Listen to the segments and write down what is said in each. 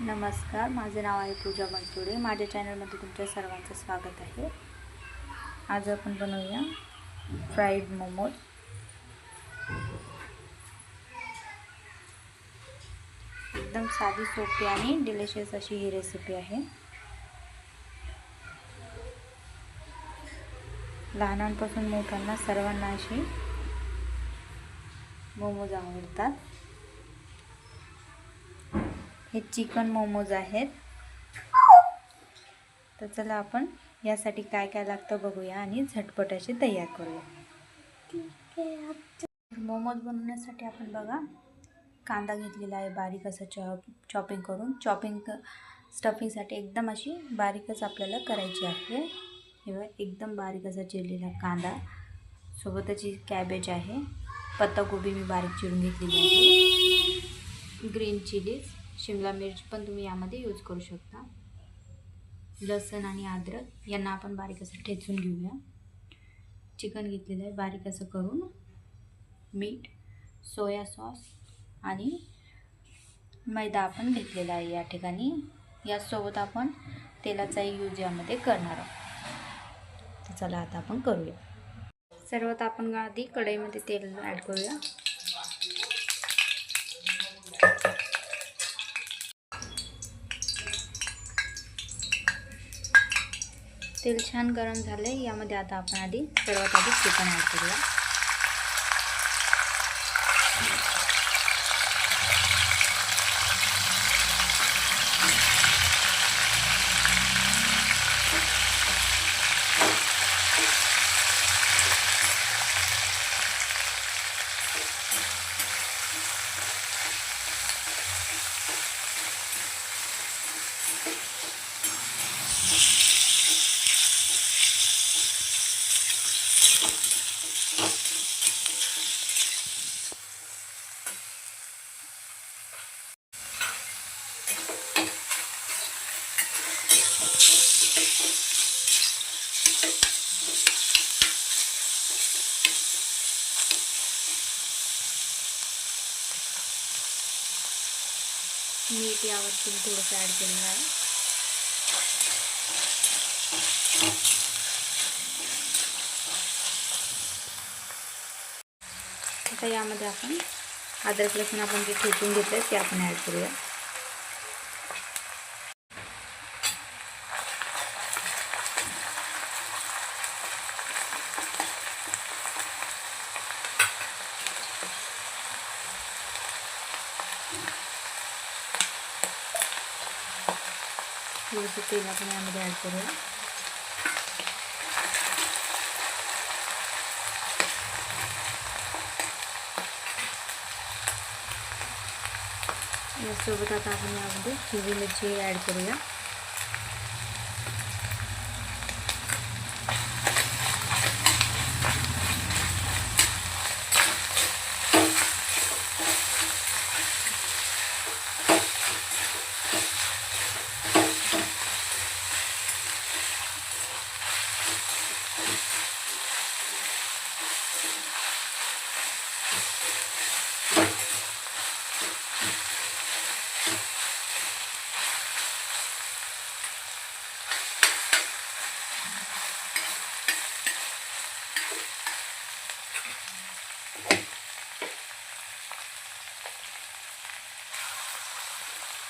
नमस्कार माझे नाव आहे पूजा बनसोडे माझ्या चॅनलमध्ये तुमच्या सर्वांचं स्वागत आहे. आज आपण बनवूया फ्राईड मोमोज एकदम साधी सोपी आणि डिलिशियस अशी ही रेसिपी आहे. लहानांपासून मोठ्यांना सर्वांना अशी मोमोज आवडतात. हे चिकन मोमोज आहेत. तर चला आपण यासाठी काय काय लागतं बघूया आणि झटपट असे तयार करूया. मोमोज बनवण्यासाठी आपण बघा कांदा घेतलेला आहे बारीक असं चॉप चॉपिंग करून. चॉपिंग स्टफिंगसाठी एकदम अशी बारीकच आपल्याला करायची आहे. किंवा एकदम बारीक असा चिरलेला कांदा. सोबतच कॅबेज आहे. पत्ताकोबी मी बारीक चिरून घेतलेली आहे. Green chillies. शिमला मिरची पण तुम्ही यामध्ये यूज करू शकता. लसण आणि अद्रक यांना आपण बारीक असं ठेचून घेऊया. चिकन घेतलेलं आहे बारीक असं करून मीठ सोया सॉस आणि मैदा आपण घेतलेला आहे या ठिकाणी. यासोबत आपण तेलाचाही यूज यामध्ये करणार आहोत. चला आता आपण करूया. सर्वात आपण आधी कढईमध्ये तेल ॲड करूया. तेल छान गरम झाले यामध्ये आता आपण आधी सर्वात आधी चिकन ॲड करूया. मीठ यावरती मी थोडंसं ॲड केलेलं आहे. आता यामध्ये आपण अद्रक लसूण आपण जे ठेचून घेतलं ते आपण ॲड करूया. थोडंसं तेल आपण यामध्ये ॲड करूया यासोबत आता आपण यामध्ये हिरवी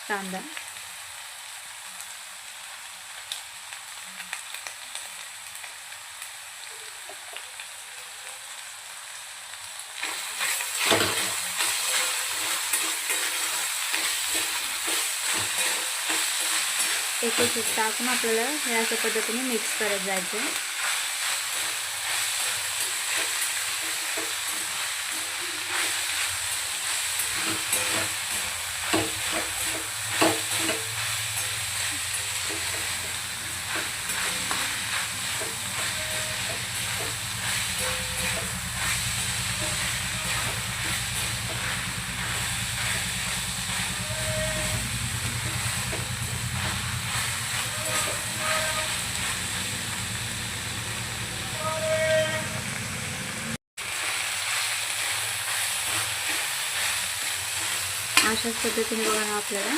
कांदा एक एक टाकून आपल्याला हे अशा पद्धतीने मिक्स करत जायचं. अशाच पद्धतीने बघा ना आपल्याला.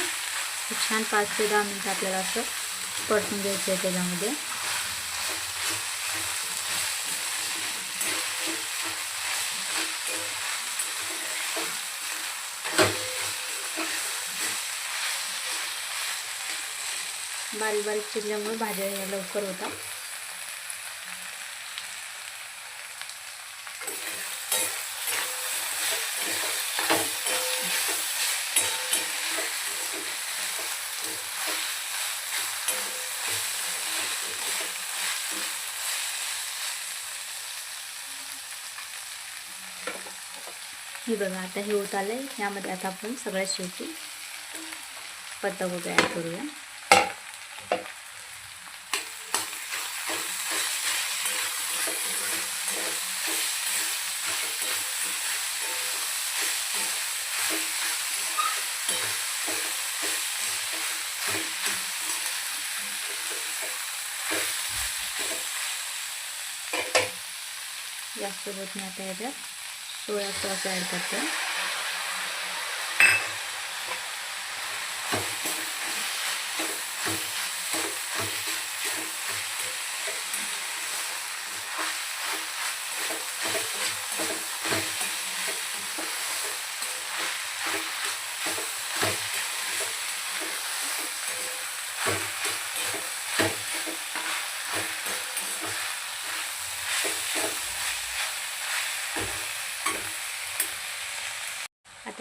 छान पाच ते दहा मिनटं आपल्याला असं परतून घ्यायचं आहे त्याच्यामध्ये. बारीक बारीक चिरल्यामुळे भाज्या या लवकर होतात. हे बघा आता हे होत आलं आहे यामध्ये आता आपण सगळ्यात शेवटी पत्ता वगैरे ॲड करूया. यासोबत मी आता याच्यात सोया सॉस ॲड करते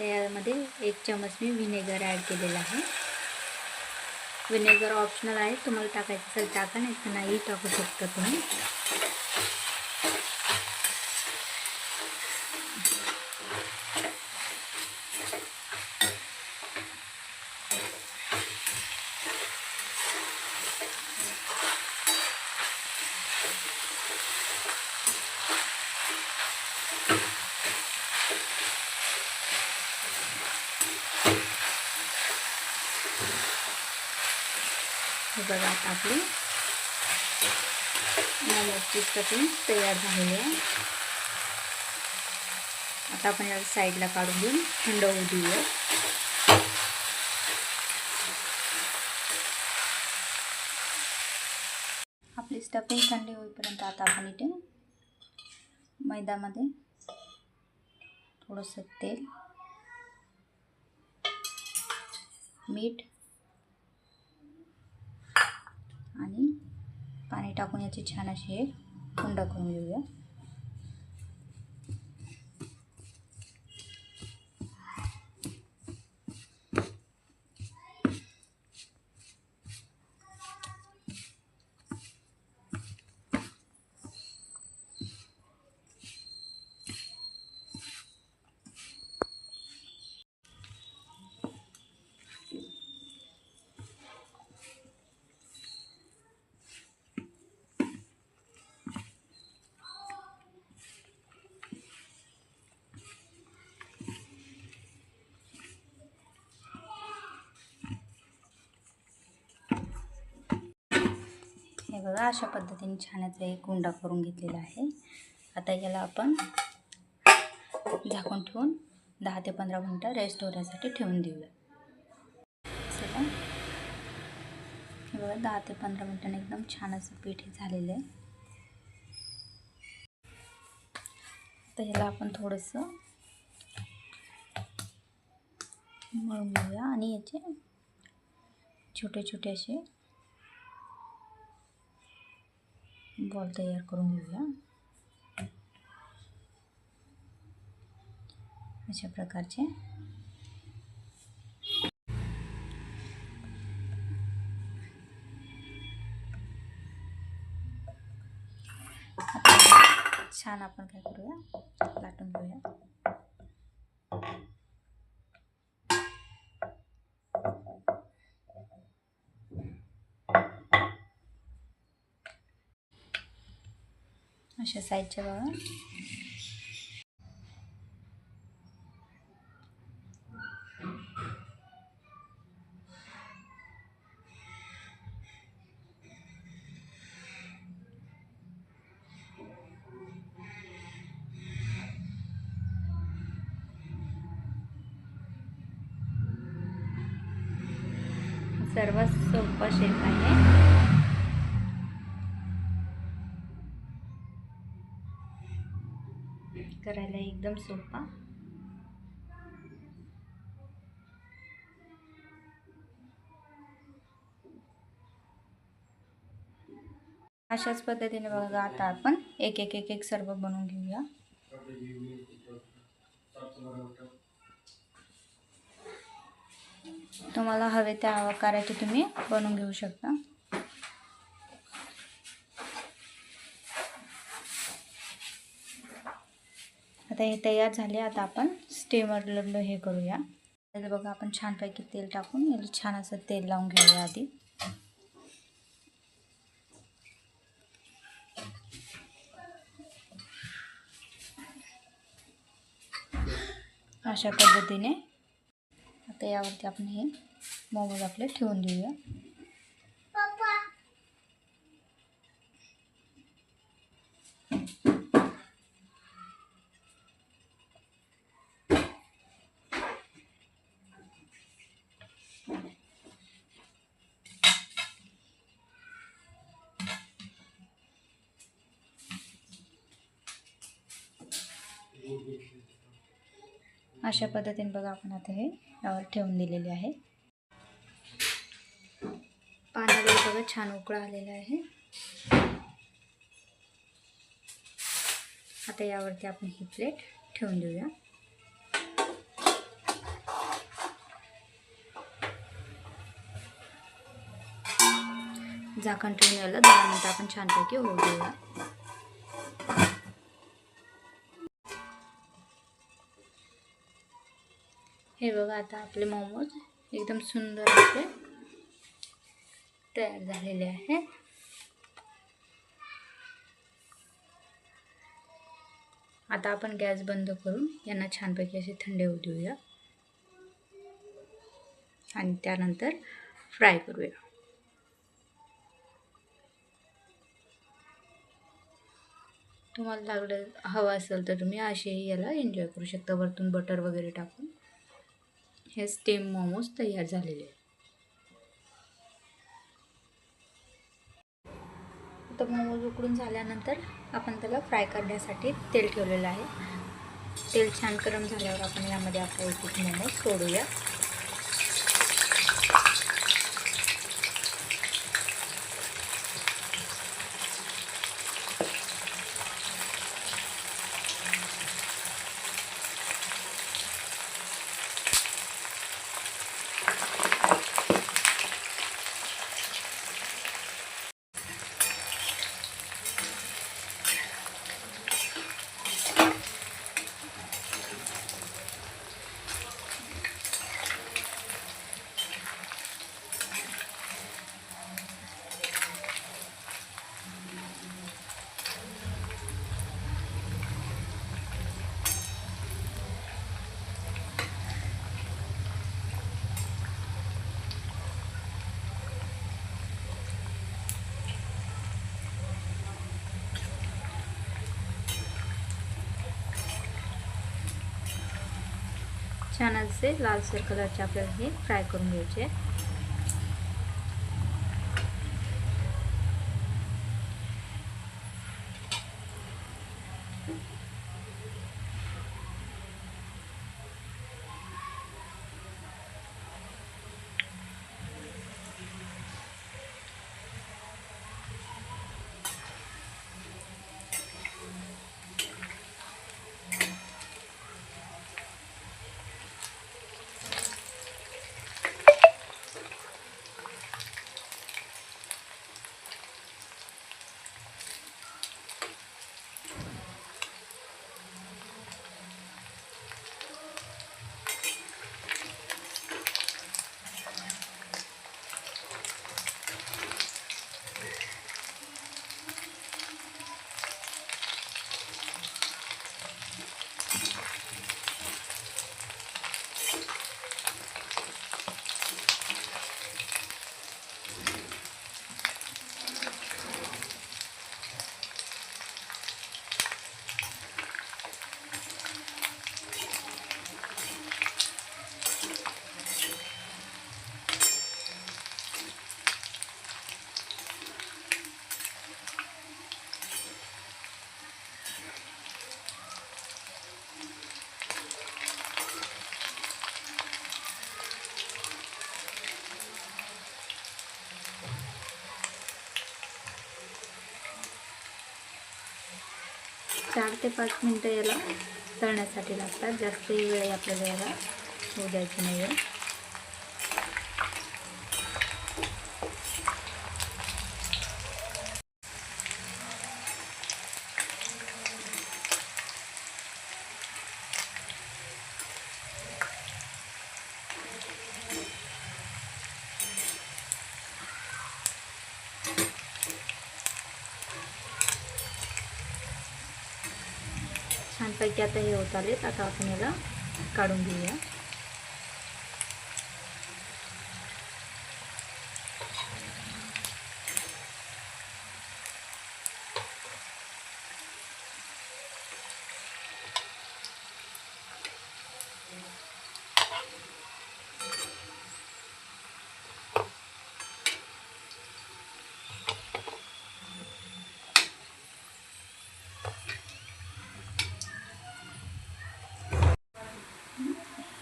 आता यामध्ये एक चमच मी व्हिनेगर ॲड केलेला आहे. व्हिनेगर ऑप्शनल आहे तुम्हाला टाकायचं असेल टाका नाही तर नाही टाकू शकता तुम्ही. बघा आता आपली मोमोजची स्टफिंग तयार झालेली आहे. आता आपण याला साईडला काढून घेऊन थंड होऊ देऊया. आपली स्टफिंग थंडी होईपर्यंत आता आपण इथे मैदामध्ये थोडंसं तेल मीठ आणि पाणी टाकून याची छान अशी एक कुंड करून घेऊया. हे बघा अशा पद्धतीने छानच एक गुंडा करून घेतलेला आहे. आता याला आपण झाकून ठेवून दहा ते पंधरा मिनटं रेस्ट होण्यासाठी ठेवून देऊया. चला. हे बघा दहा ते पंधरा मिनटांनी एकदम छान असं पीठ हे झालेलं आहे. तर ह्याला आपण थोडंसं मळून घेऊया आणि याचे छोटे छोटे असे बॉल तयार करून घेऊया. अशा प्रकारचे. छान आपण काय करूया? लाटून घेऊया. अशा साईडच्या बघा सर्वात सोपा शेप आहे. एकदम सोपा. अशाच पद्धतीने बघा आता आपण एक एक एक एक सर्व बनवून घेऊया. तुम्हाला हवे त्या आकाराचे तुम्ही बनवून घेऊ शकता. आता हे तयार झाले. आता आपण स्टीमरला हे करूया. त्याला बघा आपण छानपैकी तेल टाकून याला छान असं तेल लावून घेऊया आधी. अशा पद्धतीने आता यावरती आपण हे मोमोज आपले ठेवून देऊया. अशा पद्धतीने बघा आपण आता हे यावर ठेवून दिलेले आहे. पाण्याला बघा छान उकळा आलेला आहे. आता यावरती आपण ही प्लेट ठेवून देऊया. झाकण ठेवून यायला दहा मिनटं आपण छानपैकी होऊ देऊया. हे बघा आता आपले मोमोज एकदम सुंदर असे तयार झालेले आहे आता आपण गॅस बंद करून यांना छानपैकी असे थंड होऊ देऊया. आणि त्यानंतर फ्राय करूया. तुम्हाला लागलं हवं असेल तर तुम्ही असेही याला एन्जॉय करू शकता. वरतून बटर वगैरे टाकून. हे स्टेम मोमोज तयार झालेले आहेत. तर मोमोज उकडून झाल्यानंतर आपण त्याला फ्राय करण्यासाठी तेल ठेवलेलं आहे. तेल छान गरम झाल्यावर आपण यामध्ये आपला एक मोमोज सोडूया. छान असे लालसर कलरचे आपल्याला हे फ्राय करून घ्यायचे. चार ते पाच मिनटं याला तळण्यासाठी लागतात. जास्त वेळ आपल्याला याला होऊ द्यायची नाही आहे छानपैकी आता हे होत आलेत आता आपण याला काढून घेऊया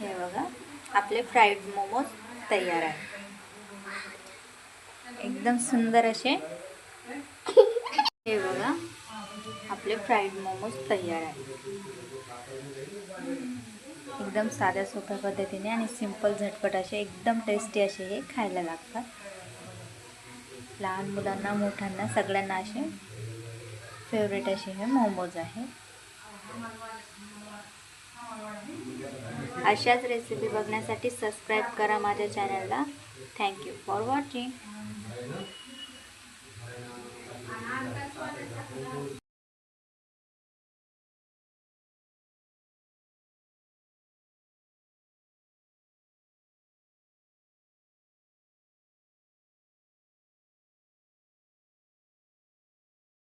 हे बघा आपले फ्राईड मोमोज तयार आहे. एकदम सुंदर असे. हे बघा आपले फ्राईड मोमोज तयार आहे. एकदम साध्या सोप्या पद्धतीने आणि सिंपल झटपट असे एकदम टेस्टी असे हे खायला लागतात. लहान मुलांना मोठ्यांना सगळ्यांना असे फेवरेट असे हे मोमोज आहे. अशाच रेसिपी बघण्यासाठी सबस्क्राईब करा माझ्या चॅनलला थँक्यू फॉर वॉचिंग